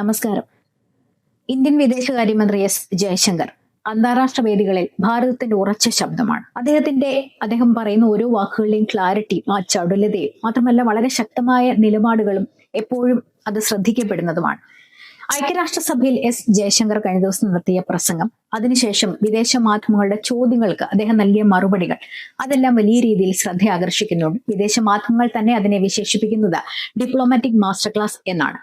നമസ്കാരം. ഇന്ത്യൻ വിദേശകാര്യമന്ത്രി എസ് ജയശങ്കർ അന്താരാഷ്ട്ര വേദികളിൽ ഭാരതത്തിന്റെ ഉറച്ച ശബ്ദമാണ്. അദ്ദേഹത്തിന്റെ അദ്ദേഹം പറയുന്ന ഓരോ വാക്കുകളുടെയും ക്ലാരിറ്റി ആ ചടുലതയും മാത്രമല്ല വളരെ ശക്തമായ നിലപാടുകളും എപ്പോഴും അത് ശ്രദ്ധിക്കപ്പെടുന്നതുമാണ്. ഐക്യരാഷ്ട്രസഭയിൽ എസ് ജയശങ്കർ കഴിഞ്ഞ ദിവസം നടത്തിയ പ്രസംഗം അതിനുശേഷം വിദേശ മാധ്യമങ്ങളുടെ ചോദ്യങ്ങൾക്ക് അദ്ദേഹം നൽകിയ മറുപടികൾ അതെല്ലാം വലിയ രീതിയിൽ ശ്രദ്ധ ആകർഷിക്കുന്നുണ്ട് വിദേശ മാധ്യമങ്ങൾ തന്നെ അതിനെ വിശേഷിപ്പിക്കുന്നത് ഡിപ്ലോമാറ്റിക് മാസ്റ്റർ ക്ലാസ് എന്നാണ്.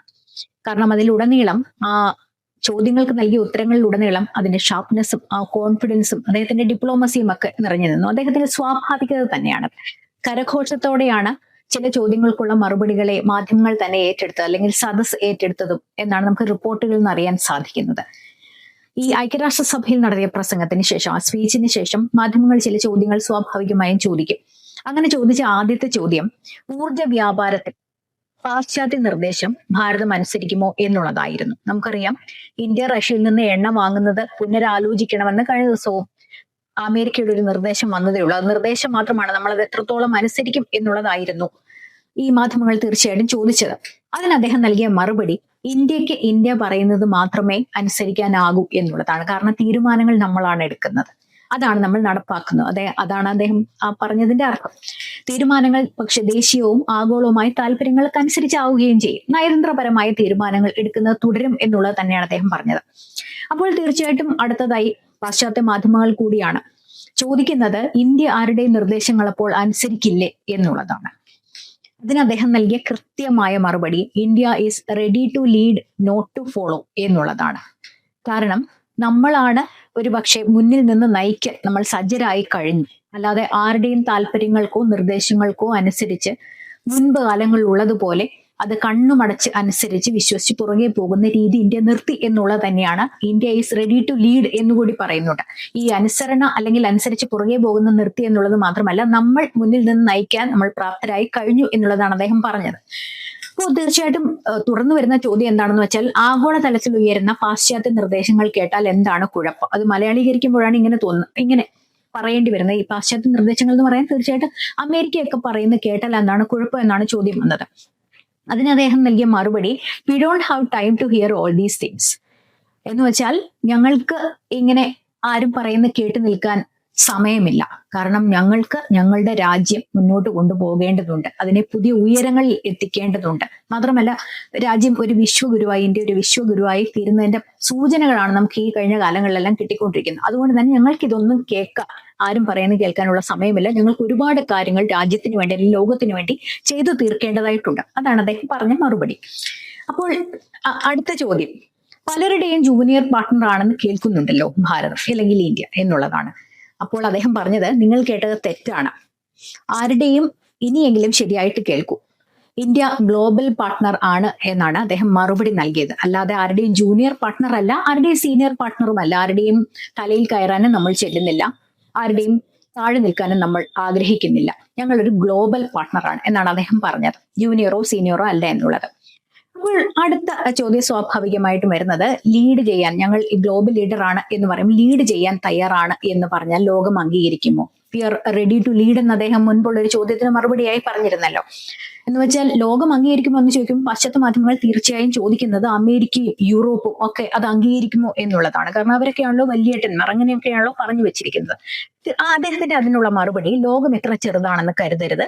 കാരണം അതിലുടനീളം ആ ചോദ്യങ്ങൾക്ക് നൽകിയ ഉത്തരങ്ങളിലുടനീളം അതിന്റെ ഷാർപ്നെസ്സും ആ കോൺഫിഡൻസും അദ്ദേഹത്തിന്റെ ഡിപ്ലോമസിയും ഒക്കെ നിറഞ്ഞു നിന്നു. അദ്ദേഹത്തിന്റെ സ്വാഭാവികത തന്നെയാണ്. കരഘോഷത്തോടെയാണ് ചില ചോദ്യങ്ങൾക്കുള്ള മറുപടികളെ മാധ്യമങ്ങൾ തന്നെ ഏറ്റെടുത്തത് അല്ലെങ്കിൽ സദസ് ഏറ്റെടുത്തതും എന്നാണ് നമുക്ക് റിപ്പോർട്ടുകളിൽ നിന്ന് അറിയാൻ സാധിക്കുന്നത്. ഈ ഐക്യരാഷ്ട്രസഭയിൽ നടത്തിയ പ്രസംഗത്തിന് ശേഷം ആ സ്പീച്ചിന് ശേഷം മാധ്യമങ്ങൾ ചില ചോദ്യങ്ങൾ സ്വാഭാവികമായും ചോദിക്കും. അങ്ങനെ ചോദിച്ച ആദ്യത്തെ ചോദ്യം ഊർജ വ്യാപാരത്തിൽ പാശ്ചാത്യ നിർദ്ദേശം ഭാരതം അനുസരിക്കുമോ എന്നുള്ളതായിരുന്നു. നമുക്കറിയാം ഇന്ത്യ റഷ്യയിൽ നിന്ന് എണ്ണ വാങ്ങുന്നത് പുനരാലോചിക്കണമെന്ന് കഴിഞ്ഞ ദിവസവും അമേരിക്കയുടെ ഒരു നിർദ്ദേശം വന്നതേ ഉള്ളൂ. അത് നിർദ്ദേശം മാത്രമാണ് നമ്മൾ അത് എത്രത്തോളം അനുസരിക്കും എന്നുള്ളതായിരുന്നു ഈ മാധ്യമങ്ങൾ തീർച്ചയായിട്ടും ചോദിച്ചത്. അതിന് അദ്ദേഹം നൽകിയ മറുപടി ഇന്ത്യയ്ക്ക് ഇന്ത്യ പറയുന്നത് മാത്രമേ അനുസരിക്കാനാകൂ എന്നുള്ളതാണ്. കാരണം തീരുമാനങ്ങൾ നമ്മളാണ് എടുക്കുന്നത്. അതാണ് നമ്മൾ നടപ്പാക്കുന്നത്. അതെ അതാണ് അദ്ദേഹം ആ പറഞ്ഞതിന്റെ അർത്ഥം. തീരുമാനങ്ങൾ പക്ഷെ ദേശീയവും ആഗോളവുമായ താല്പര്യങ്ങൾക്ക് അനുസരിച്ചാവുകയും ചെയ്യും. നയതന്ത്രപരമായ തീരുമാനങ്ങൾ എടുക്കുന്നത് തുടരും എന്നുള്ളത് തന്നെയാണ് അദ്ദേഹം പറഞ്ഞത്. അപ്പോൾ തീർച്ചയായിട്ടും അടുത്തതായി പാശ്ചാത്യ മാധ്യമങ്ങൾ കൂടിയാണ് ചോദിക്കുന്നത് ഇന്ത്യ ആരുടെ നിർദ്ദേശങ്ങൾ അപ്പോൾ അനുസരിക്കില്ലേ എന്നുള്ളതാണ്. അതിന് അദ്ദേഹം നൽകിയ കൃത്യമായ മറുപടി India is ready to lead not to follow എന്നുള്ളതാണ്. കാരണം നമ്മളാണ് ഒരു പക്ഷേ മുന്നിൽ നിന്ന് നയിക്കാൻ നമ്മൾ സജ്ജരായി കഴിഞ്ഞു. അല്ലാതെ ആരുടെയും താല്പര്യങ്ങൾക്കോ നിർദ്ദേശങ്ങൾക്കോ അനുസരിച്ച് മുൻപ് കാലങ്ങളിൽ ഉള്ളതുപോലെ അത് കണ്ണുമടച്ച് അനുസരിച്ച് വിശ്വസിച്ച് പുറകെ പോകുന്ന രീതി ഇന്ത്യ നിർത്തി എന്നുള്ളത് തന്നെയാണ് India is ready to lead എന്ന് കൂടി പറയുന്നുണ്ട്. ഈ അനുസരണ അല്ലെങ്കിൽ അനുസരിച്ച് പുറകെ പോകുന്ന നിർത്തി എന്നുള്ളത് മാത്രമല്ല നമ്മൾ മുന്നിൽ നിന്ന് നയിക്കാൻ നമ്മൾ പ്രാപ്തരായി കഴിഞ്ഞു എന്നുള്ളതാണ് അദ്ദേഹം പറഞ്ഞത്. അപ്പോൾ തീർച്ചയായിട്ടും തുറന്നു വരുന്ന ചോദ്യം എന്താണെന്ന് വെച്ചാൽ ആഗോളതലത്തിൽ ഉയരുന്ന പാശ്ചാത്യ നിർദ്ദേശങ്ങൾ കേട്ടാൽ എന്താണ് കുഴപ്പം? അത് മലയാളീകരിക്കുമ്പോഴാണ് ഇങ്ങനെ തോന്നുന്നത് ഇങ്ങനെ പറയേണ്ടി വരുന്നത്. ഈ പാശ്ചാത്യ നിർദ്ദേശങ്ങൾ എന്ന് പറയാൻ തീർച്ചയായിട്ടും അമേരിക്കയൊക്കെ പറയുന്നത് കേട്ടാൽ എന്താണ് കുഴപ്പം എന്നാണ് ചോദ്യം വന്നത്. അതിന് അദ്ദേഹം നൽകിയ മറുപടി we don't have time to hear all these things എന്ന് വെച്ചാൽ ഞങ്ങൾക്ക് ഇങ്ങനെ ആരും പറയുന്ന കേട്ട് നിൽക്കാൻ സമയമില്ല. കാരണം ഞങ്ങൾക്ക് ഞങ്ങളുടെ രാജ്യം മുന്നോട്ട് കൊണ്ടുപോകേണ്ടതുണ്ട്. അതിനെ പുതിയ ഉയരങ്ങളിൽ എത്തിക്കേണ്ടതുണ്ട്. മാത്രമല്ല രാജ്യം ഒരു വിശ്വഗുരുവായി ഇന്ത്യ ഒരു വിശ്വഗുരുവായി തീരുന്നതിന്റെ സൂചനകളാണ് നമുക്ക് ഈ കഴിഞ്ഞ കാലങ്ങളിലെല്ലാം കിട്ടിക്കൊണ്ടിരിക്കുന്നത്. അതുകൊണ്ട് തന്നെ ഞങ്ങൾക്ക് ഇതൊന്നും കേൾക്കാം ആരും പറയുന്നത് കേൾക്കാനുള്ള സമയമില്ല. ഞങ്ങൾക്ക് ഒരുപാട് കാര്യങ്ങൾ രാജ്യത്തിന് വേണ്ടി അല്ലെങ്കിൽ ലോകത്തിന് വേണ്ടി ചെയ്തു തീർക്കേണ്ടതായിട്ടുണ്ട്. അതാണ് അദ്ദേഹം പറഞ്ഞ മറുപടി. അപ്പോൾ അടുത്ത ചോദ്യം. പലരുടെയും ജൂനിയർ പാർട്ട്ണർ ആണെന്ന് കേൾക്കുന്നുണ്ടല്ലോ ഭാരതം അല്ലെങ്കിൽ ഇന്ത്യ എന്നുള്ളതാണ്. അപ്പോൾ അദ്ദേഹം പറഞ്ഞത് നിങ്ങൾ കേട്ടത് തെറ്റാണ്. ആരുടെയും ഇനിയെങ്കിലും ശരിയായിട്ട് കേൾക്കൂ. ഇന്ത്യ ഗ്ലോബൽ പാർട്ട്ണർ ആണ് എന്നാണ് അദ്ദേഹം മറുപടി നൽകിയത്. അല്ലാതെ ആരുടെയും ജൂനിയർ പാർട്ട്ണർ അല്ല ആരുടെയും സീനിയർ പാർട്ട്ണറും അല്ല. ആരുടെയും തലയിൽ കയറാനും നമ്മൾ ചെല്ലുന്നില്ല. ആരുടെയും താഴെ നിൽക്കാനും നമ്മൾ ആഗ്രഹിക്കുന്നില്ല. ഞങ്ങളൊരു ഗ്ലോബൽ പാർട്ട്ണറാണ് എന്നാണ് അദ്ദേഹം പറഞ്ഞത്. ജൂനിയറോ സീനിയറോ അല്ല എന്നുള്ളത്. അപ്പോൾ അടുത്ത ചോദ്യം സ്വാഭാവികമായിട്ടും വരുന്നത് ലീഡ് ചെയ്യാൻ ഞങ്ങൾ ഗ്ലോബൽ ലീഡർ ആണ് എന്ന് പറയും ലീഡ് ചെയ്യാൻ തയ്യാറാണ് എന്ന് പറഞ്ഞാൽ ലോകം അംഗീകരിക്കുമോ? We are ready to lead എന്ന് അദ്ദേഹം മുൻപുള്ള ഒരു ചോദ്യത്തിന് മറുപടിയായി പറഞ്ഞിരുന്നല്ലോ. എന്ന് വെച്ചാൽ ലോകം അംഗീകരിക്കുമോ എന്ന് ചോദിക്കുമ്പോൾ പാശ്ചാത്യ മാധ്യമങ്ങൾ തീർച്ചയായും ചോദിക്കുന്നത് അമേരിക്കയും യൂറോപ്പും ഒക്കെ അത് അംഗീകരിക്കുമോ എന്നുള്ളതാണ്. കാരണം അവരൊക്കെയാണല്ലോ വലിയേട്ടന്മാർ അങ്ങനെയൊക്കെയാണല്ലോ പറഞ്ഞു വെച്ചിരിക്കുന്നത്. അദ്ദേഹത്തിന്റെ അതിനുള്ള മറുപടി ലോകം എത്ര ചെറുതാണെന്ന് കരുതരുത്.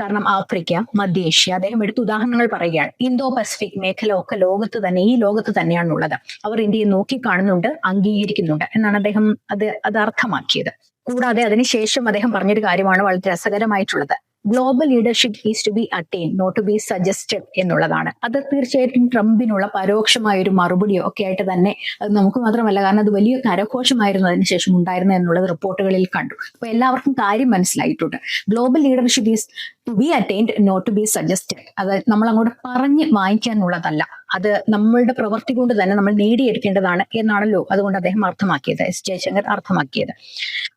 കാരണം ആഫ്രിക്ക മധ്യേഷ്യ അദ്ദേഹം എടുത്ത ഉദാഹരണങ്ങൾ പറയുകയാണ്. ഇന്തോ പസഫിക് മേഖല ഒക്കെ ലോകത്ത് തന്നെ ഈ ലോകത്ത് തന്നെയാണുള്ളത്. അവർ ഇന്ത്യയെ നോക്കി കാണുന്നുണ്ട് അംഗീകരിക്കുന്നുണ്ട് എന്നാണ് അദ്ദേഹം അത് അത് അർത്ഥമാക്കിയത് കൂടാതെ അതിനുശേഷം അദ്ദേഹം പറഞ്ഞൊരു കാര്യമാണ് വളരെ രസകരമായിട്ടുള്ളത്. Global leadership is to be attain not to be suggested എന്നുള്ളതാണ്. അത് തീർച്ചയായിട്ടും ട്രംപിനുള്ള പരോക്ഷമായ ഒരു മറുപടിയോ ഒക്കെ ആയിട്ട് തന്നെ അത് നമുക്ക് മാത്രമല്ല കാരണം അത് വലിയ കരഘോഷമായിരുന്നു അതിനുശേഷം ഉണ്ടായിരുന്നു എന്നുള്ളത് റിപ്പോർട്ടുകളിൽ കണ്ടു. അപ്പൊ എല്ലാവർക്കും കാര്യം മനസ്സിലായിട്ടുണ്ട്. Global leadership is to be attained not to be suggested അത് നമ്മൾ അങ്ങോട്ട് പറഞ്ഞ് വാങ്ങിക്കാനുള്ളതല്ല അത് നമ്മളുടെ പ്രവൃത്തി കൊണ്ട് തന്നെ നമ്മൾ നേടിയെടുക്കേണ്ടതാണ് എന്നാണല്ലോ അതുകൊണ്ട് അദ്ദേഹം അർത്ഥമാക്കിയത്. എസ് ജയശങ്കർ അർത്ഥമാക്കിയത്.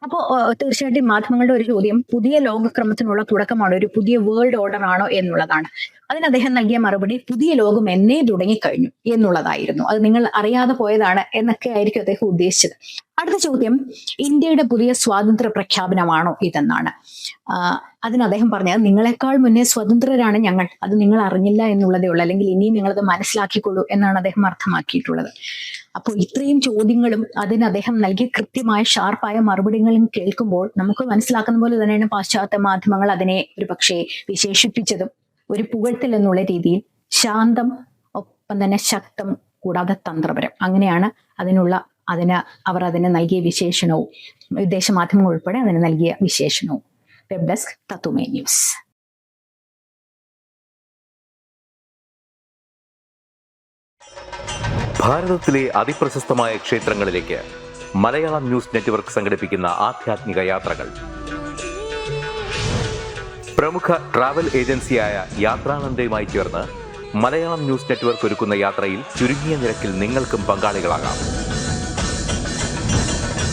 അപ്പോൾ തീർച്ചയായിട്ടും മാധ്യമങ്ങളുടെ ഒരു ചോദ്യം പുതിയ ലോകക്രമത്തിനുള്ള തുടക്കമാണോ? ഒരു പുതിയ വേൾഡ് ഓർഡർ ആണോ എന്നുള്ളതാണ്. അതിന് അദ്ദേഹം നൽകിയ മറുപടി പുതിയ ലോകം എന്നേ തുടങ്ങിക്കഴിഞ്ഞു എന്നുള്ളതായിരുന്നു. അത് നിങ്ങൾ അറിയാതെ പോയതാണ് എന്നൊക്കെ ആയിരിക്കും അദ്ദേഹം ഉദ്ദേശിച്ചത്. അടുത്ത ചോദ്യം ഇന്ത്യയുടെ പുതിയ സ്വാതന്ത്ര്യ പ്രഖ്യാപനമാണോ ഇതെന്നാണ്. അതിന് അദ്ദേഹം പറഞ്ഞത് നിങ്ങളെക്കാൾ മുന്നേ സ്വതന്ത്രരാണ് ഞങ്ങൾ. അത് നിങ്ങൾ അറിഞ്ഞില്ല എന്നുള്ളതേ ഉള്ളൂ. അല്ലെങ്കിൽ ഇനിയും നിങ്ങളത് മനസ്സിലാക്കിക്കൊള്ളൂ എന്നാണ് അദ്ദേഹം അർത്ഥമാക്കിയിട്ടുള്ളത്. അപ്പോൾ ഇത്രയും ചോദ്യങ്ങളും അതിന് അദ്ദേഹം നൽകിയ കൃത്യമായ ഷാർപ്പായ മറുപടികളും കേൾക്കുമ്പോൾ നമുക്ക് മനസ്സിലാക്കുന്ന പോലെ തന്നെയാണ് പാശ്ചാത്യ മാധ്യമങ്ങൾ അതിനെ ഒരു പക്ഷേ വിശേഷിപ്പിച്ചതും. ഒരു പുകഴ്ത്തൽ എന്നുള്ള രീതിയിൽ ശാന്തം ഒപ്പം തന്നെ ശക്തം കൂടാതെ തന്ത്രപരം. അങ്ങനെയാണ് അതിനുള്ള അതിന് അവർ അതിന് നൽകിയ വിശേഷണവും വിദേശ മാധ്യമങ്ങൾ ഉൾപ്പെടെ അതിന് നൽകിയ വിശേഷണവും. വെബ് ഡെസ്ക് തത്തുമേ ന്യൂസ് ഭാരതത്തിലെ അതിപ്രശസ്തമായ ക്ഷേത്രങ്ങളിലേക്ക് മലയാളം ന്യൂസ് നെറ്റ്വർക്ക് സംഘടിപ്പിക്കുന്ന ആധ്യാത്മിക യാത്രകൾ. പ്രമുഖ ട്രാവൽ ഏജൻസിയായ യാത്രാനന്ദയുമായി ചേർന്ന് മലയാളം ന്യൂസ് നെറ്റ്വർക്ക് ഒരുക്കുന്ന യാത്രയിൽ ചുരുങ്ങിയ നിരക്കിൽ നിങ്ങൾക്കും പങ്കാളികളാകാം.